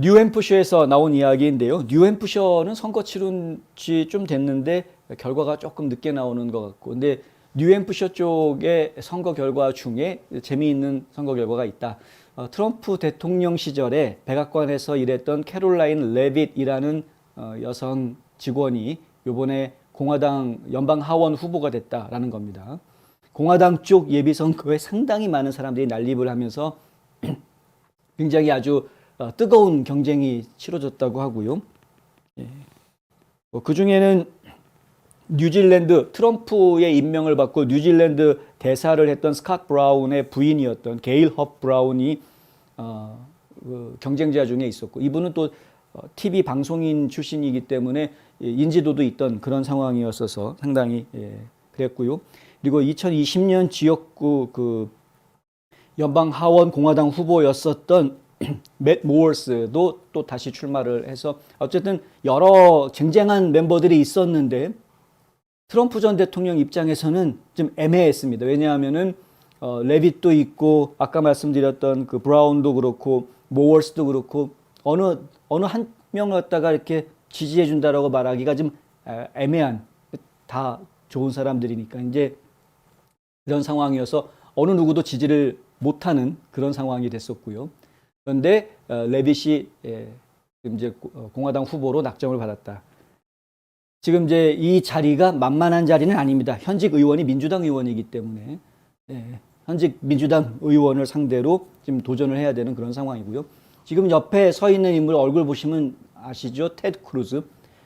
뉴햄프셔에서 나온 이야기인데요. 뉴햄프셔는 선거 치른 지좀 됐는데 결과가 조금 늦게 나오는 것 같고, 근데 뉴햄프셔 쪽의 선거 결과 중에 재미있는 선거 결과가 있다. 어, 트럼프 대통령 시절에 백악관에서 일했던 캐롤라인 레빗이라는 어, 여성 직원이 요번에 공화당 연방 하원 후보가 됐다라는 겁니다. 공화당 쪽 예비 선거에 상당히 많은 사람들이 난립을 하면서 굉장히 아주 어, 뜨거운 경쟁이 치러졌다고 하고요. 예. 그 중에는 뉴질랜드 트럼프의 임명을 받고 뉴질랜드 대사를 했던 스캇 브라운의 부인이었던 게일 헙 브라운이 어, 그 경쟁자 중에 있었고 이분은 또 어, TV 방송인 출신이기 때문에 예, 인지도도 있던 그런 상황이었어서 상당히 예, 그랬고요. 그리고 2020년 지역구 그 연방 하원 공화당 후보였었던 맷 모어스도 또 다시 출마를 해서 어쨌든 여러 쟁쟁한 멤버들이 있었는데 트럼프 전 대통령 입장에서는 좀 애매했습니다. 왜냐하면은 어, 레빗도 있고 아까 말씀드렸던 그 브라운도 그렇고 모월스도 그렇고 어느 어느 한 명 갖다가 이렇게 지지해 준다라고 말하기가 좀 아, 애매한 다 좋은 사람들이니까 이제 이런 상황이어서 어느 누구도 지지를 못하는 그런 상황이 됐었고요. 그런데 어, 레빗이 예, 지금 이제 고- 어, 공화당 후보로 낙점을 받았다. 지금 이제 이 자리가 만만한 자리는 아닙니다. 현직 의원이 민주당 의원이기 때문에 예, 현직 민주당 의원을 상대로 지금 도전을 해야 되는 그런 상황이고요. 지금 옆에 서 있는 인물 얼굴 보시면 아시죠? 테드 크루즈.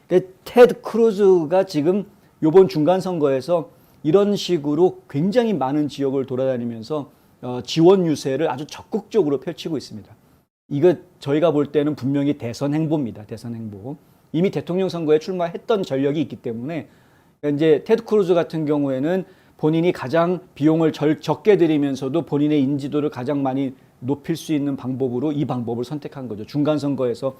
그 테드 크루즈가 지금 이번 중간 선거에서 이런 식으로 굉장히 많은 지역을 돌아다니면서 어, 지원 유세를 아주 적극적으로 펼치고 있습니다. 이거 저희가 볼 때는 분명히 대선 행보입니다. 대선 행보. 이미 대통령 선거에 출마했던 전력이 있기 때문에 이제 테드 크루즈 같은 경우에는 본인이 가장 비용을 절, 적게 들이면서도 본인의 인지도를 가장 많이 높일 수 있는 방법으로 이 방법을 선택한 거죠. 중간 선거에서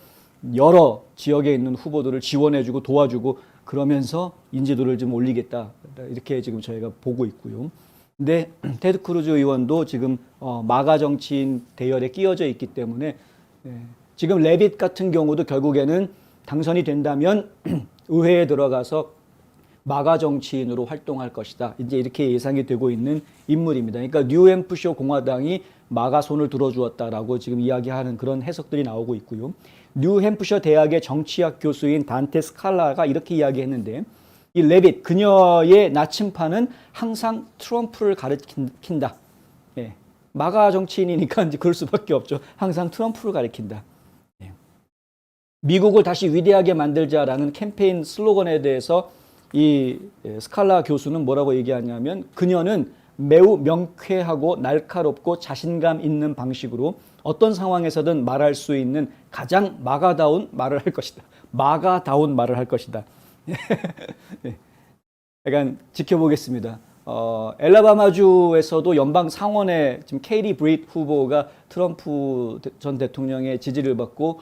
여러 지역에 있는 후보들을 지원해주고 도와주고 그러면서 인지도를 좀 올리겠다 이렇게 지금 저희가 보고 있고요. 근데 테드 크루즈 의원도 지금 어, 마가 정치인 대열에 끼어져 있기 때문에 예, 지금 레빗 같은 경우도 결국에는 당선이 된다면 의회에 들어가서 마가 정치인으로 활동할 것이다. 이제 이렇게 예상이 되고 있는 인물입니다. 그러니까 뉴햄프셔 공화당이 마가 손을 들어주었다라고 지금 이야기하는 그런 해석들이 나오고 있고요. 뉴햄프셔 대학의 정치학 교수인 단테 스칼라가 이렇게 이야기했는데 이 레빗 그녀의 나침판은 항상 트럼프를 가리킨다. 예. 마가 정치인이니까 이제 그럴 수밖에 없죠. 항상 트럼프를 가리킨다. 예. 미국을 다시 위대하게 만들자라는 캠페인 슬로건에 대해서 이 예, 스칼라 교수는 뭐라고 얘기하냐면 그녀는 매우 명쾌하고 날카롭고 자신감 있는 방식으로 어떤 상황에서든 말할 수 있는 가장 마가다운 말을 할 것이다. 마가다운 말을 할 것이다. 예. 약간 지켜보겠습니다. 어, 엘라바마주에서도 연방 상원에 지금 케이리 브릿 후보가 트럼프 대- 전 대통령의 지지를 받고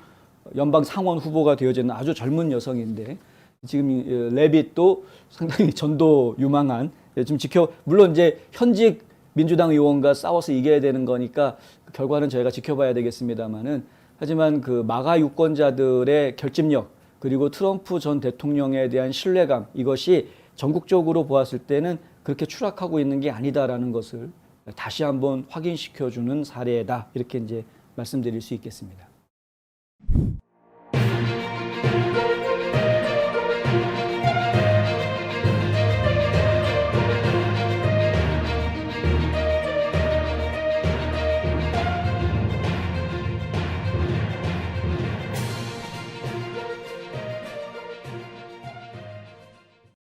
연방 상원 후보가 되어지는 아주 젊은 여성인데 지금 이, 어, 레빗도 상당히 전도 유망한 예, 좀 지켜 물론 이제 현직 민주당 의원과 싸워서 이겨야 되는 거니까 그 결과는 저희가 지켜봐야 되겠습니다만은 하지만 그 마가 유권자들의 결집력 그리고 트럼프 전 대통령에 대한 신뢰감 이것이 전국적으로 보았을 때는 그렇게 추락하고 있는 게 아니다라는 것을 다시 한번 확인시켜주는 사례다 이렇게 이제 말씀드릴 수 있겠습니다.